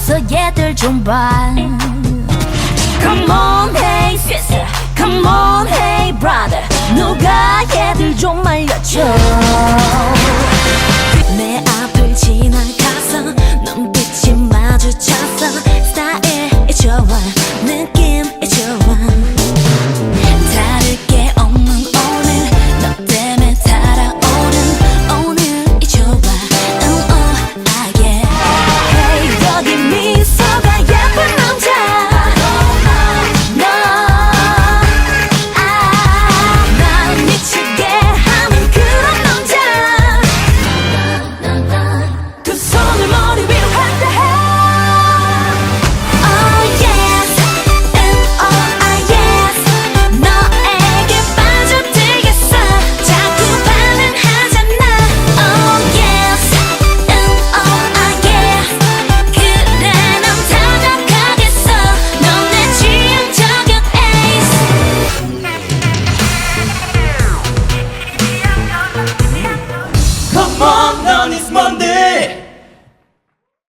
와서 얘들 좀봐. Come on hey sister. Come on hey brother. 누가 얘들 좀 말려줘. 내 앞을 지나가서 눈빛이 마주쳐서 스타일이 좋아 느낌이 좋아. on this Monday.